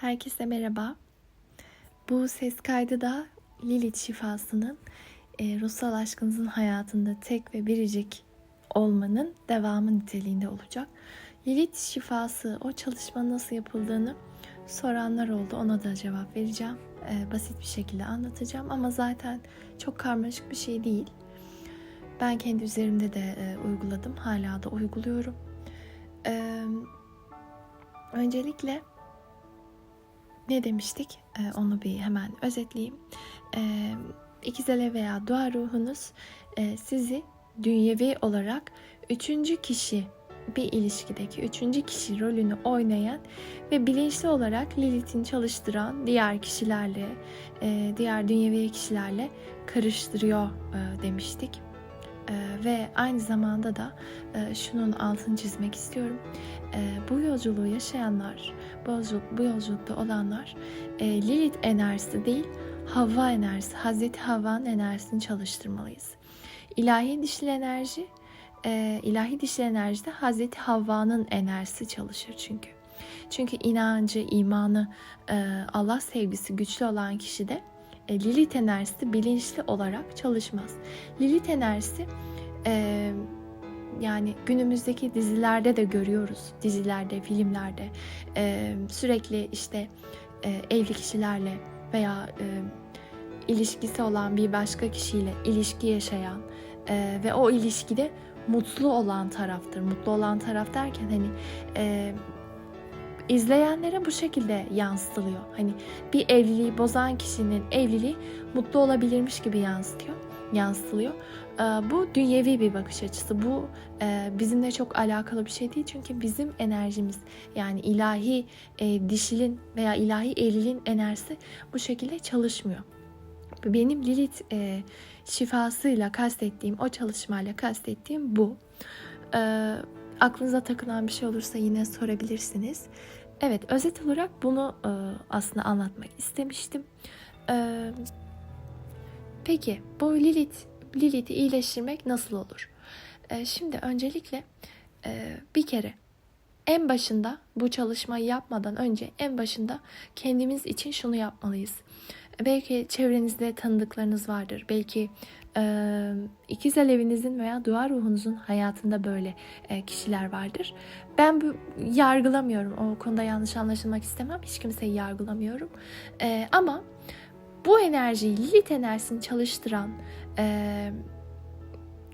Herkese merhaba. Bu ses kaydı da Lilith şifasının e, ruhsal aşkınızın hayatında tek ve biricik olmanın devamı niteliğinde olacak. Lilith şifası, o çalışma nasıl yapıldığını soranlar oldu. Ona da cevap vereceğim. E, basit bir şekilde anlatacağım ama zaten çok karmaşık bir şey değil. Ben kendi üzerimde de e, uyguladım. Hala da uyguluyorum. E, öncelikle ne demiştik? Ee, onu bir hemen özetleyeyim. Ee, ikizele veya dua ruhunuz e, sizi dünyevi olarak üçüncü kişi bir ilişkideki üçüncü kişi rolünü oynayan ve bilinçli olarak Lilith'in çalıştıran diğer kişilerle, e, diğer dünyevi kişilerle karıştırıyor e, demiştik. E, ve aynı zamanda da e, şunun altını çizmek istiyorum. E, bu yolculuğu yaşayanlar, bu, yolculuk, bu yolculukta olanlar e, Lilith enerjisi değil, Havva enerjisi, Hazreti Havva'nın enerjisini çalıştırmalıyız. İlahi dişil enerji, e, ilahi dişil enerjide Hazreti Havva'nın enerjisi çalışır çünkü. Çünkü inancı, imanı, e, Allah sevgisi güçlü olan kişide e, Lilith enerjisi bilinçli olarak çalışmaz. Lilith enerjisi e, yani günümüzdeki dizilerde de görüyoruz. Dizilerde, filmlerde e, sürekli işte e, evli kişilerle veya e, ilişkisi olan bir başka kişiyle ilişki yaşayan e, ve o ilişkide mutlu olan taraftır. Mutlu olan taraf derken hani e, izleyenlere bu şekilde yansıtılıyor. Hani bir evliliği bozan kişinin evliliği mutlu olabilirmiş gibi yansıtıyor, yansıtılıyor. Ee, bu dünyevi bir bakış açısı. Bu e, bizimle çok alakalı bir şey değil. Çünkü bizim enerjimiz yani ilahi e, dişilin veya ilahi evliliğin enerjisi bu şekilde çalışmıyor. Benim Lilith e, şifasıyla kastettiğim, o çalışmayla kastettiğim bu. Ee, aklınıza takılan bir şey olursa yine sorabilirsiniz. Evet, özet olarak bunu e, aslında anlatmak istemiştim. E, peki, bu Lilith, Lilith'i iyileştirmek nasıl olur? E, şimdi öncelikle e, bir kere en başında bu çalışmayı yapmadan önce en başında kendimiz için şunu yapmalıyız. Belki çevrenizde tanıdıklarınız vardır. Belki e, ikizel evinizin veya dua ruhunuzun hayatında böyle e, kişiler vardır. Ben bu yargılamıyorum. O konuda yanlış anlaşılmak istemem. Hiç kimseyi yargılamıyorum. E, ama bu enerjiyi, Lilith enerjisini çalıştıran e,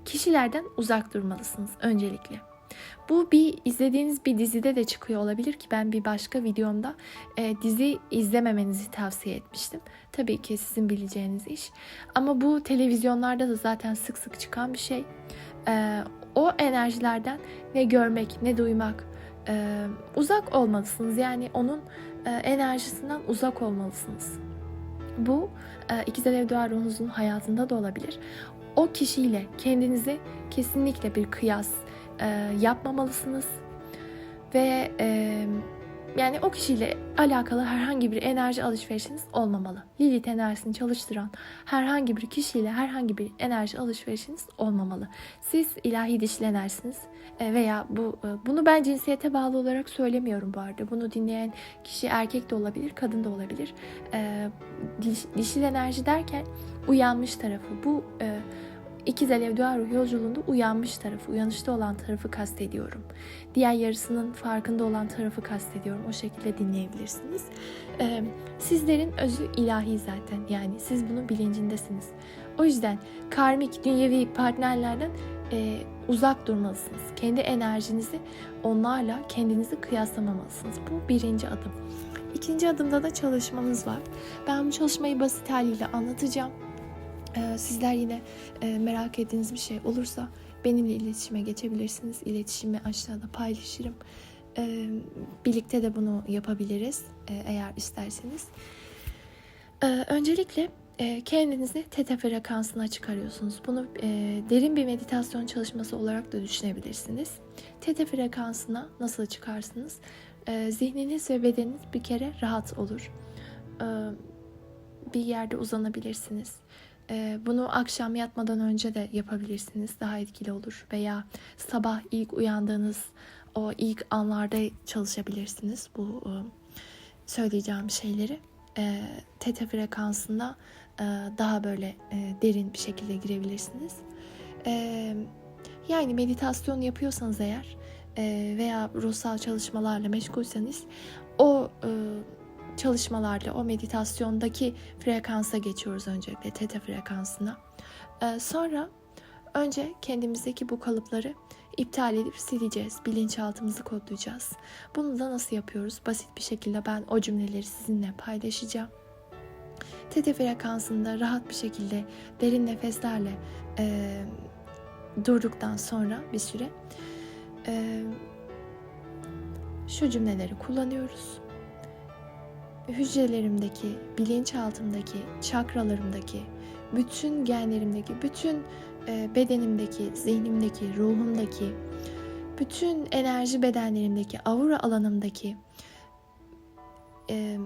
kişilerden uzak durmalısınız öncelikle. Bu bir izlediğiniz bir dizide de çıkıyor olabilir ki ben bir başka videomda e, dizi izlememenizi tavsiye etmiştim. Tabii ki sizin bileceğiniz iş. Ama bu televizyonlarda da zaten sık sık çıkan bir şey. E, o enerjilerden ne görmek ne duymak e, uzak olmalısınız. Yani onun e, enerjisinden uzak olmalısınız. Bu e, ikizel ev dua hayatında da olabilir. O kişiyle kendinizi kesinlikle bir kıyas, e, yapmamalısınız. Ve e, yani o kişiyle alakalı herhangi bir enerji alışverişiniz olmamalı. Lilith enerjisini çalıştıran herhangi bir kişiyle herhangi bir enerji alışverişiniz olmamalı. Siz ilahi dişli enerjisiniz e, veya bu e, bunu ben cinsiyete bağlı olarak söylemiyorum bu arada. Bunu dinleyen kişi erkek de olabilir, kadın da olabilir. E, diş, dişil enerji derken uyanmış tarafı. Bu İkiz Alev Dua yolculuğunda uyanmış tarafı, uyanışta olan tarafı kastediyorum. Diğer yarısının farkında olan tarafı kastediyorum. O şekilde dinleyebilirsiniz. Ee, sizlerin özü ilahi zaten. Yani siz bunun bilincindesiniz. O yüzden karmik, dünyevi partnerlerden e, uzak durmalısınız. Kendi enerjinizi onlarla kendinizi kıyaslamamalısınız. Bu birinci adım. İkinci adımda da çalışmanız var. Ben bu çalışmayı basit haliyle anlatacağım. Ee, sizler yine e, merak ettiğiniz bir şey olursa benimle iletişime geçebilirsiniz. İletişimi aşağıda paylaşırım. Ee, birlikte de bunu yapabiliriz e, eğer isterseniz. Ee, öncelikle e, kendinizi teta frekansına çıkarıyorsunuz. Bunu derin bir meditasyon çalışması olarak da düşünebilirsiniz. Teta frekansına nasıl çıkarsınız? Zihniniz ve bedeniniz bir kere rahat olur. Bir yerde uzanabilirsiniz bunu akşam yatmadan önce de yapabilirsiniz. Daha etkili olur. Veya sabah ilk uyandığınız o ilk anlarda çalışabilirsiniz bu söyleyeceğim şeyleri e, teta frekansında e, daha böyle e, derin bir şekilde girebilirsiniz. E, yani meditasyon yapıyorsanız eğer e, veya ruhsal çalışmalarla meşgulseniz o e, çalışmalarla o meditasyondaki frekansa geçiyoruz öncelikle teta frekansına. E, sonra önce kendimizdeki bu kalıpları iptal edip sileceğiz. Bilinçaltımızı kodlayacağız. Bunu da nasıl yapıyoruz? Basit bir şekilde ben o cümleleri sizinle paylaşacağım. Teta frekansında rahat bir şekilde derin nefeslerle e, durduktan sonra bir süre e, şu cümleleri kullanıyoruz. Hücrelerimdeki, bilinçaltımdaki, çakralarımdaki, bütün genlerimdeki, bütün e, bedenimdeki, zihnimdeki, ruhumdaki, bütün enerji bedenlerimdeki, aura alanımdaki e,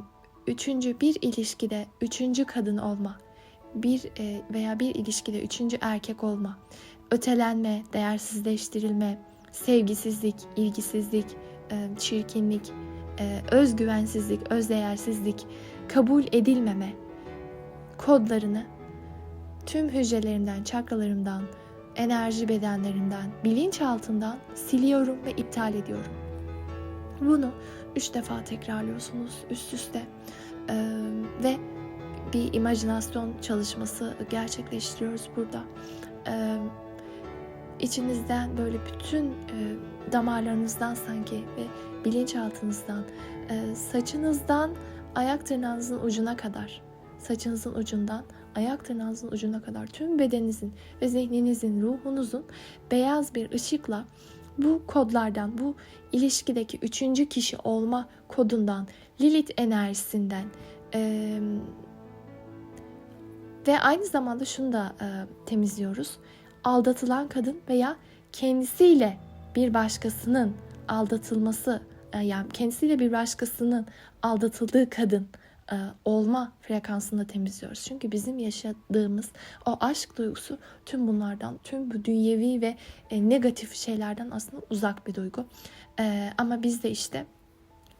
üçüncü bir ilişkide üçüncü kadın olma, bir e, veya bir ilişkide üçüncü erkek olma, ötelenme, değersizleştirilme, sevgisizlik, ilgisizlik, çirkinlik, özgüvensizlik, özdeğersizlik, kabul edilmeme kodlarını tüm hücrelerimden, çakralarımdan, enerji bedenlerimden, bilinçaltından siliyorum ve iptal ediyorum. Bunu üç defa tekrarlıyorsunuz üst üste ee, ve bir imajinasyon çalışması gerçekleştiriyoruz burada. Ee, içinizden böyle bütün e, damarlarınızdan sanki ve bilinçaltınızdan, e, saçınızdan ayak tırnağınızın ucuna kadar, saçınızın ucundan ayak tırnağınızın ucuna kadar tüm bedeninizin ve zihninizin, ruhunuzun beyaz bir ışıkla bu kodlardan, bu ilişkideki üçüncü kişi olma kodundan, Lilith enerjisinden e, ve aynı zamanda şunu da e, temizliyoruz. Aldatılan kadın veya kendisiyle bir başkasının aldatılması, e, yani kendisiyle bir başkasının aldatıldığı kadın e, olma frekansını temizliyoruz. Çünkü bizim yaşadığımız o aşk duygusu tüm bunlardan, tüm bu dünyevi ve e, negatif şeylerden aslında uzak bir duygu. Ama biz de işte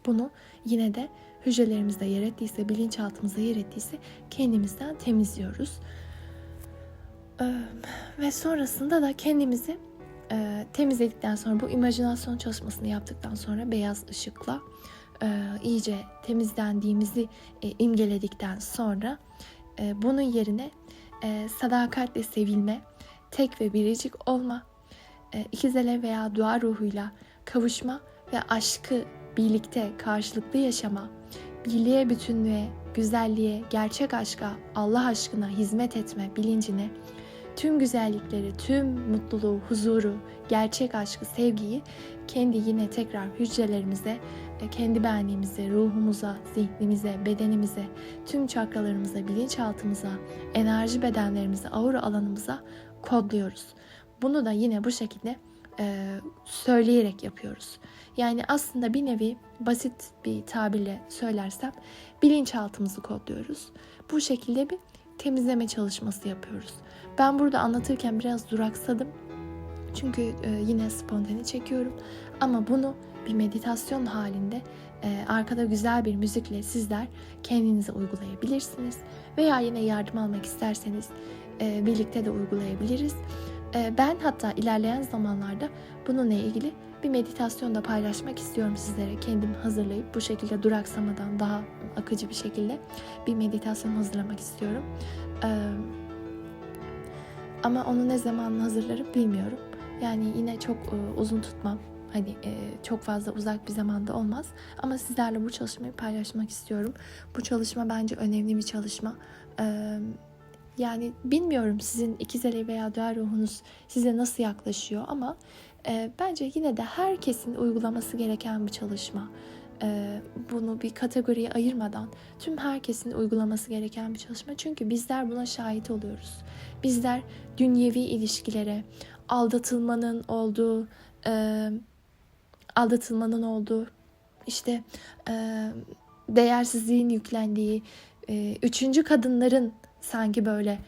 bunu yine de hücrelerimizde yer ettiyse, bilinçaltımızda yer ettiyse kendimizden temizliyoruz. Ve sonrasında da kendimizi temizledikten sonra bu imajinasyon çalışmasını yaptıktan sonra beyaz ışıkla e, iyice temizlendiğimizi e, imgeledikten sonra e, bunun yerine e, sadakatle sevilme, tek ve biricik olma, e, ikizele veya dua ruhuyla kavuşma ve aşkı birlikte karşılıklı yaşama, birliğe, bütünlüğe, güzelliğe, gerçek aşka, Allah aşkına hizmet etme bilincine, tüm güzellikleri, tüm mutluluğu, huzuru, gerçek aşkı, sevgiyi kendi yine tekrar hücrelerimize e, kendi benliğimize, ruhumuza, zihnimize, bedenimize, tüm çakralarımıza, bilinçaltımıza, enerji bedenlerimize, aura alanımıza kodluyoruz. Bunu da yine bu şekilde e, söyleyerek yapıyoruz. Yani aslında bir nevi basit bir tabirle söylersem bilinçaltımızı kodluyoruz. Bu şekilde bir temizleme çalışması yapıyoruz. Ben burada anlatırken biraz duraksadım. Çünkü e, yine spontane çekiyorum. Ama bunu bir meditasyon halinde e, arkada güzel bir müzikle sizler kendinize uygulayabilirsiniz. Veya yine yardım almak isterseniz e, birlikte de uygulayabiliriz. Ben hatta ilerleyen zamanlarda bununla ilgili bir meditasyon da paylaşmak istiyorum sizlere. Kendim hazırlayıp bu şekilde duraksamadan daha akıcı bir şekilde bir meditasyon hazırlamak istiyorum. Ama onu ne zaman hazırlarım bilmiyorum. Yani yine çok uzun tutmam Hani e, çok fazla uzak bir zamanda olmaz. Ama sizlerle bu çalışmayı paylaşmak istiyorum. Bu çalışma bence önemli bir çalışma. E, yani bilmiyorum sizin ikizeli veya dua ruhunuz size nasıl yaklaşıyor ama e, bence yine de herkesin uygulaması gereken bir çalışma. E, bunu bir kategoriye ayırmadan tüm herkesin uygulaması gereken bir çalışma. Çünkü bizler buna şahit oluyoruz. Bizler dünyevi ilişkilere, aldatılmanın olduğu, e, aldatılmanın olduğu, işte e, değersizliğin yüklendiği, e, üçüncü kadınların sanki böyle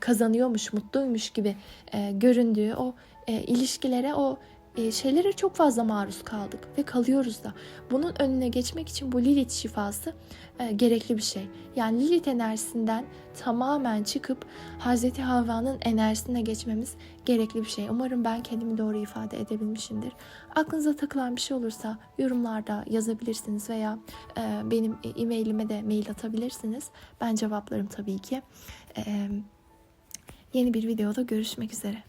kazanıyormuş, mutluymuş gibi e, göründüğü o e, ilişkilere, o e, şeylere çok fazla maruz kaldık ve kalıyoruz da. Bunun önüne geçmek için bu Lilith şifası e, gerekli bir şey. Yani Lilith enerjisinden tamamen çıkıp Hazreti Havva'nın enerjisine geçmemiz gerekli bir şey. Umarım ben kendimi doğru ifade edebilmişimdir. Aklınıza takılan bir şey olursa yorumlarda yazabilirsiniz veya e, benim e-mailime de mail atabilirsiniz. Ben cevaplarım tabii ki. Yeni bir videoda görüşmek üzere.